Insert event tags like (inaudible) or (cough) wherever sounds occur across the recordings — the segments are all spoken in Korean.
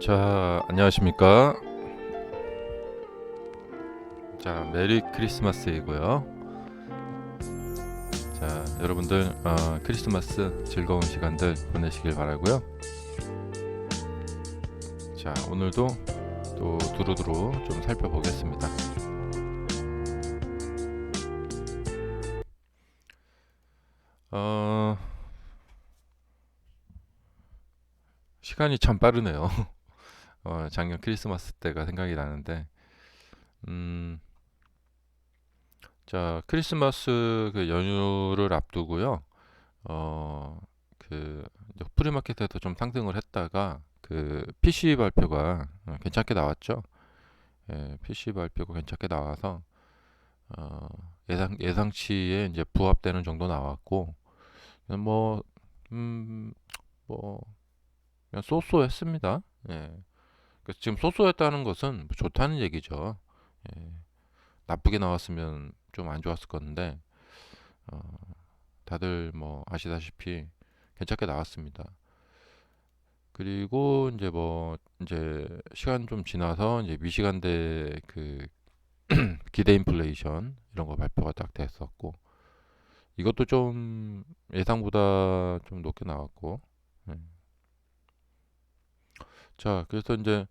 자, 안녕하십니까? 자, 메리 크리스마스이고요. 자, 여러분들 어, 크리스마스 즐거운 시간들 보내시길 바라고요. 자, 오늘도 또 두루두루 좀 살펴보겠습니다. 어, 시간이 참 빠르네요. (laughs) 어, 작년 크리스마스 때가 생각이 나는데, 음, 자, 크리스마스 그 연휴를 앞두고요. 어, 그 프리마켓에서 좀 상승을 했다가 그 PC 발표가 어, 괜찮게 나왔죠. 예, PC 발표가 괜찮게 나와서 어, 예상 예상치에 이제 부합되는 정도 나왔고, 뭐, 음, 뭐 그냥 쏘쏘했습니다. 예. 그래서 지금 쏘쏘했다는 것은 뭐 좋다는 얘기죠. 예. 나쁘게 나왔으면 좀 안 좋았을 건데 어, 다들 뭐 아시다시피 괜찮게 나왔습니다. 그리고 이제 뭐 이제 시간 좀 지나서 이제 미시간대 그 (clears throat) 기대 인플레이션 이런 거 발표가 딱 됐었고 이것도 좀 예상보다 좀 높게 나왔고 예. 자 그래서 이제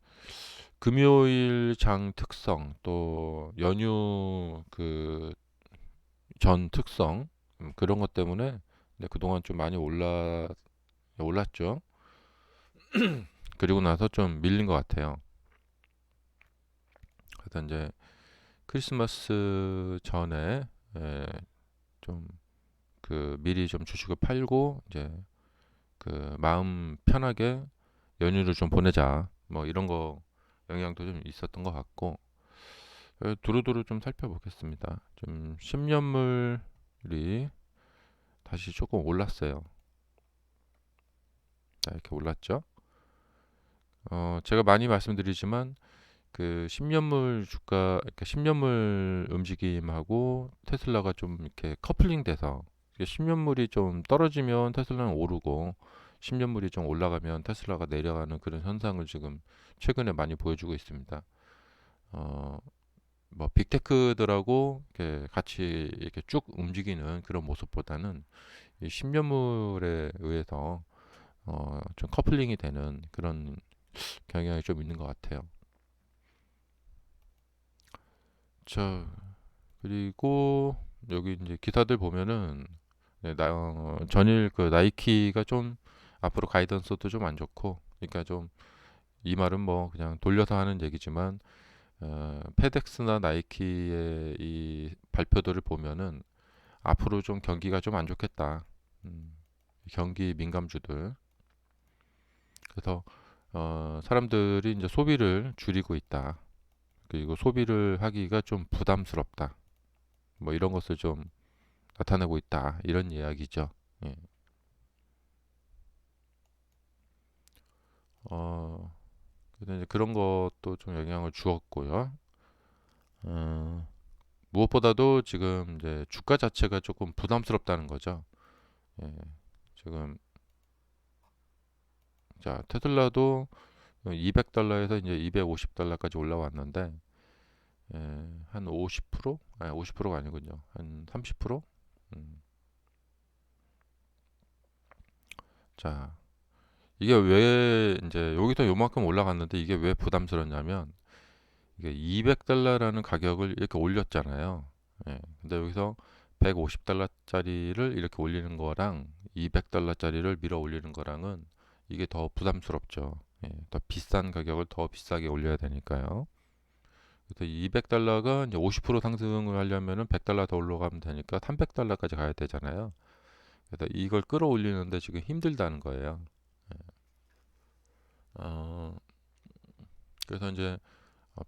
금요일 장 특성 또 연휴 그 전 특성 음, 그런 것 때문에 네, 그동안 좀 많이 올라 올랐죠. (clears throat) 그리고 나서 좀 밀린 것 같아요. 그래서 이제 크리스마스 전에 예, 좀 그 미리 좀 주식을 팔고 이제 그 마음 편하게 연휴를 좀 보내자 뭐 이런 거 영향도 좀 있었던 것 같고 어, 두루두루 좀 살펴보겠습니다. 좀 10년물이 다시 조금 올랐어요. 자, 이렇게 올랐죠. 어, 제가 많이 말씀드리지만 그 10년물 주가, 그러니까 10년물 움직임하고 테슬라가 좀 이렇게 커플링 돼서 10년물이 좀 떨어지면 테슬라는 오르고 10년물이 좀 올라가면 테슬라가 내려가는 그런 현상을 지금 최근에 많이 보여주고 있습니다. 어, 뭐 빅테크들하고 이렇게 같이 이렇게 쭉 움직이는 그런 모습보다는 이 10년물에 의해서 어, 좀 커플링이 되는 그런 경향이 좀 있는 것 같아요. 자, 그리고 여기 이제 기사들 보면은 네, 나, 어, 전일 그 나이키가 좀 앞으로 가이던스도 좀 안 좋고, 그러니까 좀 이 말은 뭐 그냥 돌려서 하는 얘기지만 어, 페덱스나 나이키의 이 발표들을 보면은 앞으로 좀 경기가 좀 안 좋겠다. 음, 경기 민감주들. 그래서 어, 사람들이 이제 소비를 줄이고 있다. 그리고 소비를 하기가 좀 부담스럽다. 뭐 이런 것을 좀 나타내고 있다. 이런 이야기죠. 예. 어, 그래서 이제 그런 것도 좀 영향을 주었고요. 어, 무엇보다도 지금 이제 주가 자체가 조금 부담스럽다는 거죠. 예, 지금 자 테슬라도 200달러에서 이제 250달러까지 올라왔는데 예, 한 50%? 아니 50%가 아니군요. 한 30%? 음. 자 이게 왜 이제 여기서 요만큼 올라갔는데 이게 왜 부담스럽냐면 이게 200달러라는 가격을 이렇게 올렸잖아요. 예. 근데 여기서 150달러 짜리를 이렇게 올리는 거랑 200달러 짜리를 밀어 올리는 거랑은 이게 더 부담스럽죠. 예. 더 비싼 가격을 더 비싸게 올려야 되니까요. 그래서 200달러가 이제 50% 상승을 하려면은 100달러 더 올라가면 되니까 300달러까지 가야 되잖아요. 그래서 이걸 끌어올리는데 지금 힘들다는 거예요. 어, 그래서 이제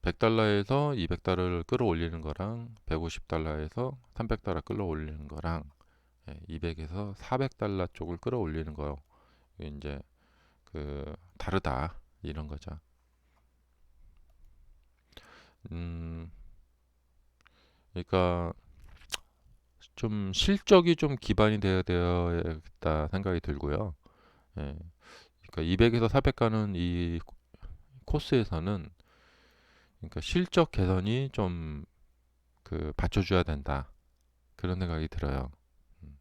100달러에서 200달러를 끌어올리는 거랑 150달러에서 300달러 끌어올리는 거랑 200에서 400달러 쪽을 끌어올리는 거 이제 그 다르다 이런 거죠. 음, 그러니까 좀 실적이 좀 기반이 되어야 되겠다 생각이 들고요. 예. 그러니까 200에서 400 가는 이 코스에서는 그러니까 실적 개선이 좀 그 받쳐줘야 된다 그런 생각이 들어요. 음.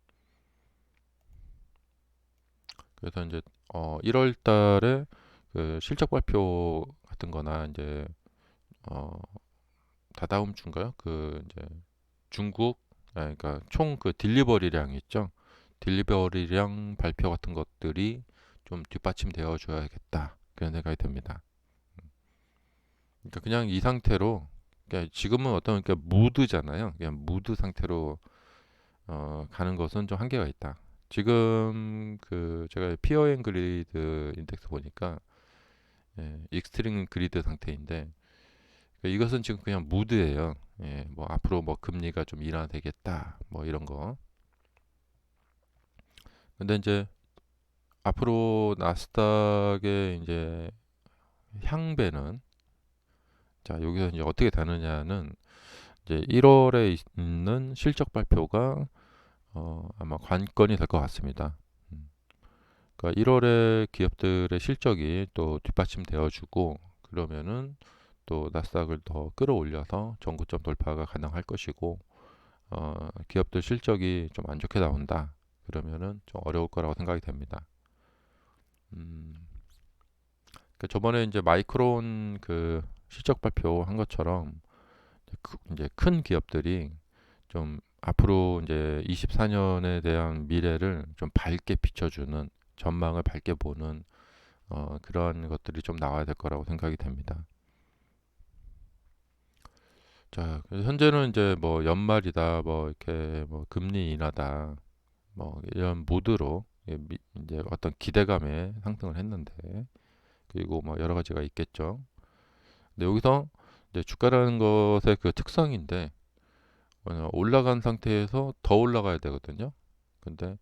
그래서 이제 어 1월 달에 그 실적 발표 같은 거나 이제 어 다다음 주인가요? 그 이제 중국 아 그러니까 총 그 딜리버리량 있죠. 딜리버리량 발표 같은 것들이 좀 뒷받침 되어 줘야겠다. 그런 생각이 듭니다. 그러니까 그냥 이 상태로 그러니까 지금은 어떤 그러니까 무드잖아요. 그냥 무드 상태로 어, 가는 것은 좀 한계가 있다. 지금 그 제가 피어 앤 그리드 인덱스 보니까 예, 익스트림 그리드 상태인데 그러니까 이것은 지금 그냥 무드예요. 예, 뭐 앞으로 뭐 금리가 좀 인하되겠다. 뭐 이런 거. 근데 이제 앞으로 나스닥의 이제 향배는 자 여기서 이제 어떻게 되느냐는 이제 1월에 있는 실적 발표가 어, 아마 관건이 될 것 같습니다. 음. 그러니까 1월에 기업들의 실적이 또 뒷받침되어 주고 그러면은 또 나스닥을 더 끌어올려서 전고점 돌파가 가능할 것이고 어, 기업들 실적이 좀 안 좋게 나온다 그러면은 좀 어려울 거라고 생각이 됩니다. 음, 그 저번에 이제 마이크론 그 실적 발표한 것처럼 이제 큰 기업들이 좀 앞으로 이제 24년에 대한 미래를 좀 밝게 비춰주는 전망을 밝게 보는 어, 그런 것들이 좀 나와야 될 거라고 생각이 됩니다. 자, 현재는 이제 뭐 연말이다, 뭐 이렇게 뭐 금리 인하다, 뭐 이런 모드로 이제 어떤 기대감에 상승을 했는데 그리고 뭐 여러 가지가 있겠죠. 근데 여기서 이제 주가라는 것의 그 특성인데 올라간 상태에서 더 올라가야 되거든요. 근데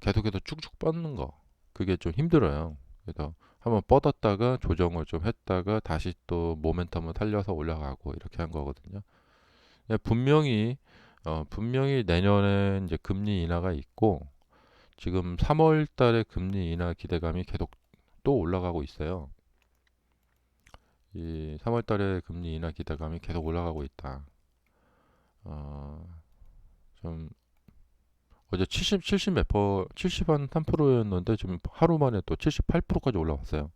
계속해서 쭉쭉 뻗는 거 그게 좀 힘들어요. 그래서 한번 뻗었다가 조정을 좀 했다가 다시 또 모멘텀을 살려서 올라가고 이렇게 한 거거든요. 분명히 어, 분명히 내년에 이제 금리 인하가 있고 지금 3월 달에 금리 인하 기대감이 계속 또 올라가고 있어요. 이 3월 달에 금리 인하 기대감이 계속 올라가고 있다. 어, 좀 어제 70, 70 몇 퍼, 70한 3%였는데 지금 하루 만에 또 78%까지 올라왔어요.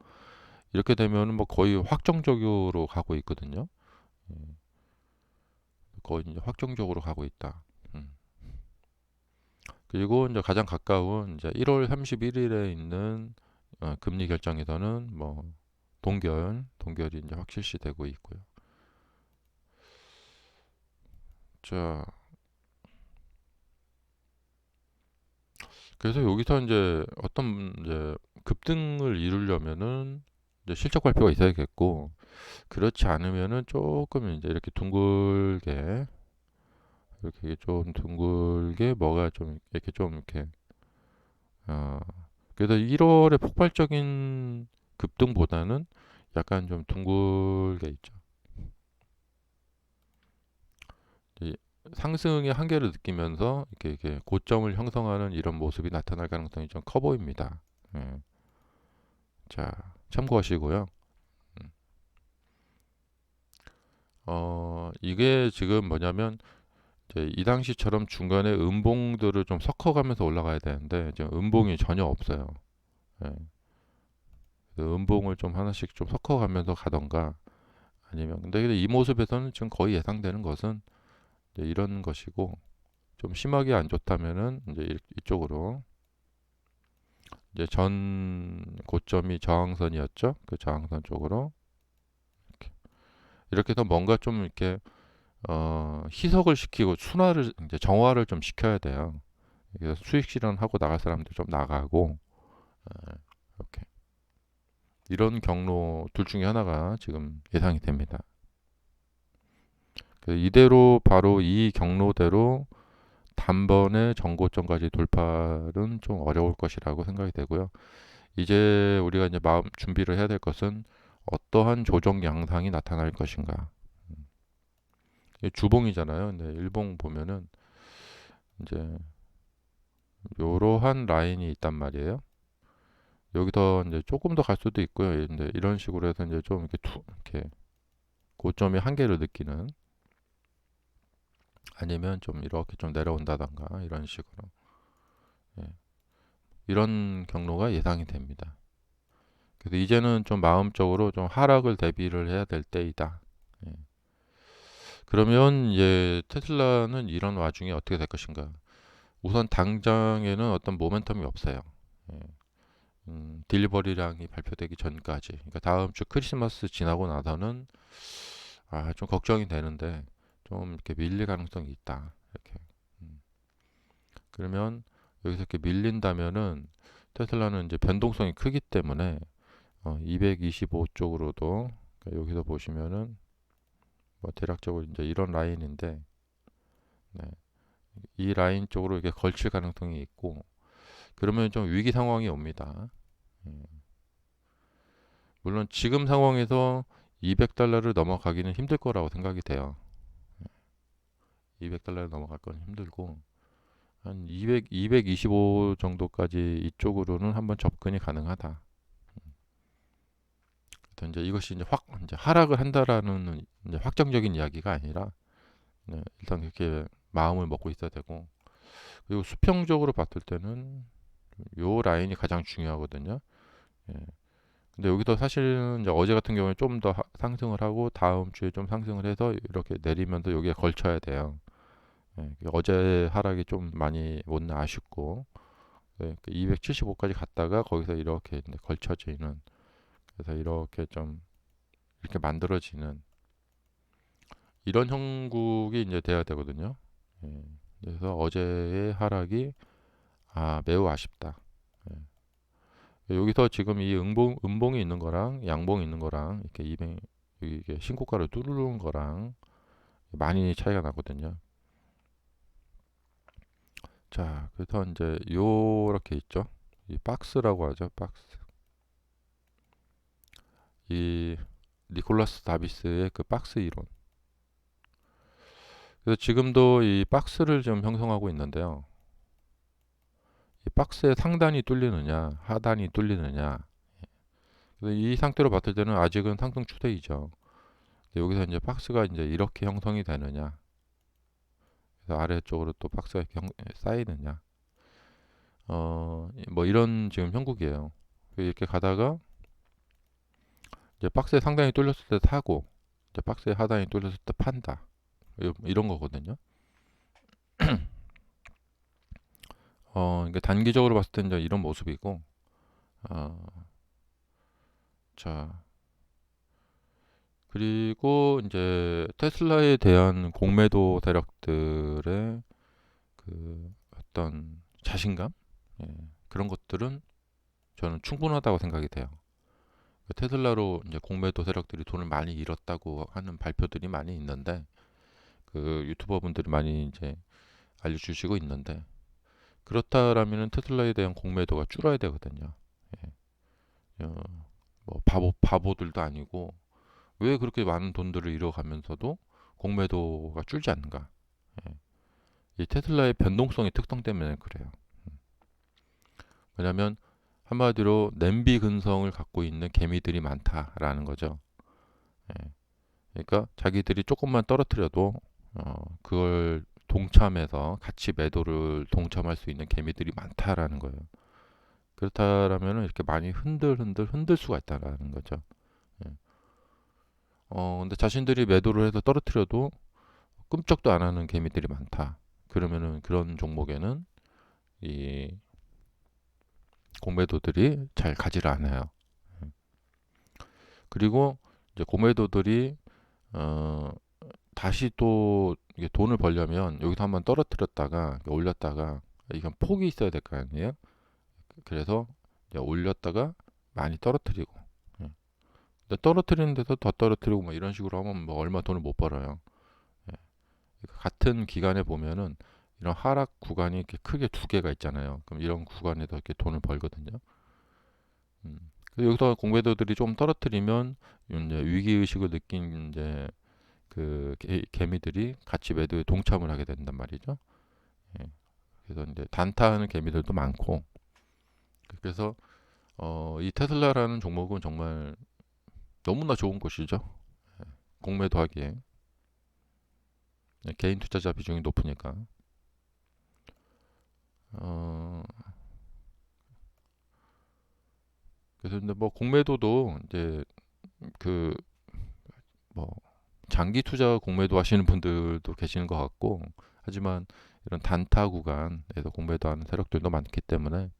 이렇게 되면 뭐 거의 확정적으로 가고 있거든요. 예. 거의 이제 확정적으로 가고 있다. 음. 그리고 이제 가장 가까운 이제 1월 31일에 있는 어, 금리 결정에서는 뭐 동결, 동결이 이제 확실시 되고 있고요. 자, 그래서 여기서 이제 어떤 이제 급등을 이루려면은 이제 실적 발표가 있어야겠고 그렇지 않으면은 조금 이제 이렇게 둥글게 이렇게 좀 둥글게 뭐가 좀 이렇게 좀 이렇게 어 그래서 1월에 폭발적인 급등보다는 약간 좀 둥글게 있죠. 상승의 한계를 느끼면서 이렇게, 이렇게 고점을 형성하는 이런 모습이 나타날 가능성이 좀 커 보입니다. 예. 자, 참고하시고요. 음. 어, 이게 지금 뭐냐면 이제 이 당시처럼 중간에 음봉들을 좀 섞어가면서 올라가야 되는데 지금 음봉이 전혀 없어요. 예. 음봉을 좀 하나씩 좀 섞어가면서 가던가 아니면 근데 이 모습에서는 지금 거의 예상되는 것은 이런 것이고 좀 심하게 안 좋다면은 이제 이쪽으로 이제 전 고점이 저항선이었죠. 그 저항선 쪽으로 이렇게, 이렇게 해서 뭔가 좀 이렇게 어, 희석을 시키고 순화를 이제 정화를 좀 시켜야 돼요. 그래서 수익 실현하고 나갈 사람들 좀 나가고 어, 이렇게 이런 경로 둘 중에 하나가 지금 예상이 됩니다. 그 이대로 바로 이 경로대로 단번에 정고점까지 돌파는 좀 어려울 것이라고 생각이 되고요. 이제 우리가 이제 마음 준비를 해야 될 것은 어떠한 조정 양상이 나타날 것인가. 주봉이잖아요. 근데 일봉 보면은 이제 이러한 라인이 있단 말이에요. 여기서 이제 조금 더 갈 수도 있고요. 근데 이런 식으로 해서 이제 좀 이렇게 두, 이렇게 고점이 한계를 느끼는 아니면 좀 이렇게 좀 내려온다던가 이런 식으로 예. 이런 경로가 예상이 됩니다. 그래서 이제는 좀 마음적으로 좀 하락을 대비를 해야 될 때이다. 예. 그러면 이제 테슬라는 이런 와중에 어떻게 될 것인가? 우선 당장에는 어떤 모멘텀이 없어요. 예. 음, 딜리버리량이 발표되기 전까지. 그러니까 다음 주 크리스마스 지나고 나서는 아, 좀 걱정이 되는데 좀 이렇게 밀릴 가능성이 있다. 이렇게. 음. 그러면 여기서 이렇게 밀린다면은 테슬라는 이제 변동성이 크기 때문에 어, 225 쪽으로도 그러니까 여기서 보시면은 뭐 대략적으로 이제 이런 라인인데 네. 이 라인 쪽으로 이게 걸칠 가능성이 있고 그러면 좀 위기 상황이 옵니다. 음. 물론 지금 상황에서 200달러를 넘어가기는 힘들 거라고 생각이 돼요. 200달러를 넘어갈 건 힘들고 한 200, 225 정도까지 이쪽으로는 한번 접근이 가능하다. 그래서 이제 이것이 이제 확 이제 하락을 한다라는 이제 확정적인 이야기가 아니라 네, 일단 그렇게 마음을 먹고 있어야 되고 그리고 수평적으로 봤을 때는 요 라인이 가장 중요하거든요. 예. 근데 여기서 사실은 이제 어제 같은 경우에 좀 더 상승을 하고 다음 주에 좀 상승을 해서 이렇게 내리면서 여기에 걸쳐야 돼요. 예, 어제 하락이 좀 많이 못나 아쉽고 예, 275까지 갔다가 거기서 이렇게 걸쳐지는 그래서 이렇게 좀 이렇게 만들어지는 이런 형국이 이제 돼야 되거든요. 예, 그래서 어제의 하락이 아 매우 아쉽다. 예. 여기서 지금 이 음봉 음봉이 있는 거랑 양봉이 있는 거랑 이렇게 200 이게 신고가를 뚫는 거랑 많이 차이가 나거든요. 자, 그래서 이제 요렇게 있죠. 이 박스라고 하죠. 박스. 이 니콜라스 다비스의 그 박스 이론. 그래서 지금도 이 박스를 좀 형성하고 있는데요. 이 박스의 상단이 뚫리느냐, 하단이 뚫리느냐. 그래서 이 상태로 봤을 때는 아직은 상승 추세이죠. 여기서 이제 박스가 이제 이렇게 형성이 되느냐. 그래서 아래쪽으로 또 박스가 이렇게 쌓이느냐. 어, 뭐 이런 지금 형국이에요. 이렇게 가다가 이제 박스에 상단이 뚫렸을 때 사고, 이제 박스에 하단이 뚫렸을 때 판다. 이런 거거든요. (clears throat) 어, 그러니까 단기적으로 봤을 때 이제 이런 모습이고, 어, 자, 그리고 이제 테슬라에 대한 공매도 세력들의 그 어떤 자신감 예, 그런 것들은 저는 충분하다고 생각이 돼요. 테슬라로 이제 공매도 세력들이 돈을 많이 잃었다고 하는 발표들이 많이 있는데 그 유튜버 분들이 많이 이제 알려주시고 있는데 그렇다라면은 테슬라에 대한 공매도가 줄어야 되거든요. 예. 어, 뭐 바보 바보들도 아니고 왜 그렇게 많은 돈들을 잃어가면서도 공매도가 줄지 않는가? 예. 이 테슬라의 변동성의 특성 때문에 그래요. 음. 왜냐하면 한마디로 냄비 근성을 갖고 있는 개미들이 많다라는 거죠. 예. 그러니까 자기들이 조금만 떨어뜨려도 어, 그걸 동참해서 같이 매도를 동참할 수 있는 개미들이 많다라는 거예요. 그렇다라면 이렇게 많이 흔들 흔들 흔들 수가 있다라는 거죠. 예. 어, 근데 자신들이 매도를 해서 떨어뜨려도 끔찍도 안 하는 개미들이 많다. 그러면은 그런 종목에는 이 공매도들이 잘 가지를 않아요. 그리고 이제 공매도들이 어, 다시 또 이게 돈을 벌려면 여기서 한번 떨어뜨렸다가 올렸다가 이건 폭이 있어야 될 거 아니에요? 그래서 올렸다가 많이 떨어뜨리고 떨어뜨리는 데서 더 떨어뜨리고 뭐 이런 식으로 하면 뭐 얼마 돈을 못 벌어요. 예. 같은 기간에 보면은 이런 하락 구간이 이렇게 크게 두 개가 있잖아요. 그럼 이런 구간에서 이렇게 돈을 벌거든요. 음. 여기서 공매도들이 좀 떨어뜨리면 위기 의식을 느낀 이제 그 개, 미들이 같이 매도에 동참을 하게 된단 말이죠. 예. 그래서 이제 단타하는 개미들도 많고 그래서 어, 이 테슬라라는 종목은 정말 너무나 좋은 곳이죠. 예, 공매도 하기에. 예, 개인 투자자 비중이 높으니까. 어, 그래서 근데 뭐 공매도도 이제 그 뭐 장기 투자 공매도 하시는 분들도 계시는 것 같고 하지만 이런 단타 구간에서 공매도 하는 세력들도 많기 때문에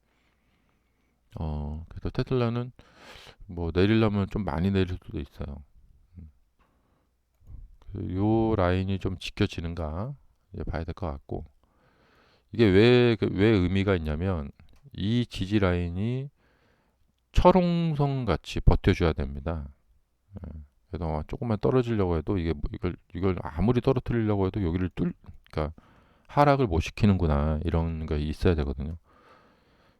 어 그래서 테슬라는 뭐 내리려면 좀 많이 내릴 수도 있어요. 음. 그요 라인이 좀 지켜지는가 이제 봐야 될 것 같고 이게 왜, 그- 왜 의미가 있냐면 이 지지 라인이 철옹성 같이 버텨줘야 됩니다. 예. 그래서 조금만 떨어지려고 해도 이게 뭐 이걸 이걸 아무리 떨어뜨리려고 해도 여기를 뚫, 그러니까 하락을 못 시키는구나 이런 게 있어야 되거든요.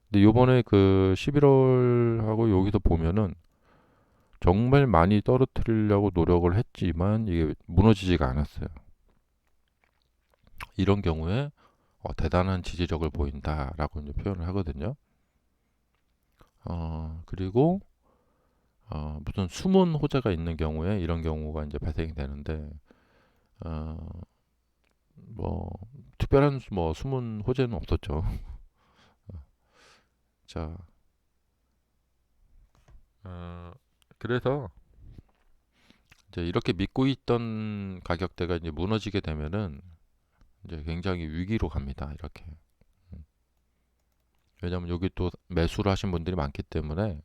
근데 요번에 그 11월하고 여기서 보면은 정말 많이 떨어뜨리려고 노력을 했지만 이게 무너지지가 않았어요. 이런 경우에 어, 대단한 지지력을 보인다라고 이제 표현을 하거든요. 어, 그리고 어, 무슨 숨은 호재가 있는 경우에 이런 경우가 이제 발생이 되는데 어, 뭐 특별한 수- 뭐 숨은 호재는 없었죠. (laughs) 자, 어, 그래서 이제 이렇게 믿고 있던 가격대가 이제 무너지게 되면은 이제 굉장히 위기로 갑니다. 이렇게. 음. 왜냐면 여기 또 매수를 하신 분들이 많기 때문에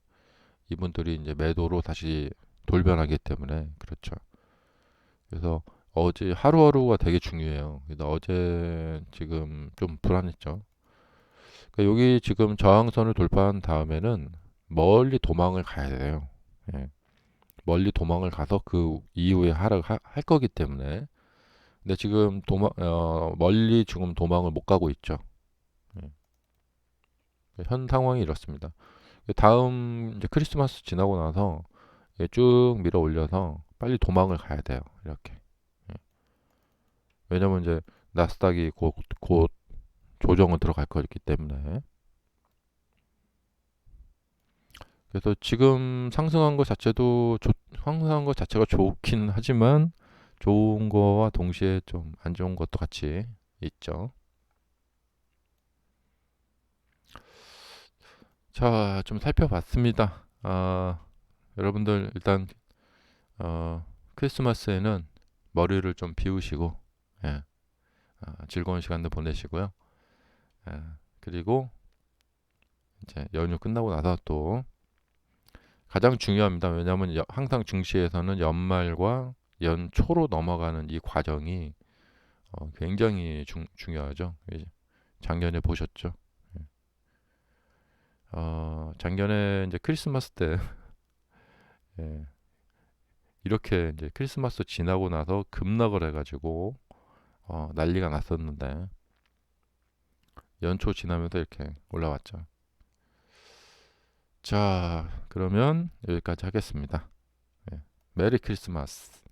이분들이 이제 매도로 다시 돌변하기 때문에 그렇죠. 그래서 어제 하루하루가 되게 중요해요. 그래서 어제 지금 좀 불안했죠. 그러니까 여기 지금 저항선을 돌파한 다음에는 멀리 도망을 가야 돼요. 예. 멀리 도망을 가서 그 이후에 하락 하- 할 거기 때문에. 근데 지금 도망 어, 멀리 지금 도망을 못 가고 있죠. 예. 현 상황이 이렇습니다. 다음 이제 크리스마스 지나고 나서 쭉 밀어 올려서 빨리 도망을 가야 돼요. 이렇게. 예. 왜냐면 이제 나스닥이 곧, 곧 조정은 들어갈 거기 때문에. 그래서 지금 상승한 것 자체도 좋, 상승한 것 자체가 좋긴 하지만 좋은 거와 동시에 좀 안 좋은 것도 같이 있죠. 자, 좀 살펴봤습니다. 아, 여러분들 일단 어, 크리스마스에는 머리를 좀 비우시고 예, 아, 즐거운 시간도 보내시고요. 예, 그리고 이제 연휴 끝나고 나서 또 가장 중요합니다. 왜냐하면 여- 항상 중시에서는 연말과 연초로 넘어가는 이 과정이 어, 굉장히 중, 중요하죠. 예, 작년에 보셨죠. 예. 어, 작년에 이제 크리스마스 때 (laughs) 예, 이렇게 이제 크리스마스 지나고 나서 급락을 해가지고 어, 난리가 났었는데 연초 지나면서 이렇게 올라왔죠. 자, 그러면 여기까지 하겠습니다. 예, 메리 크리스마스.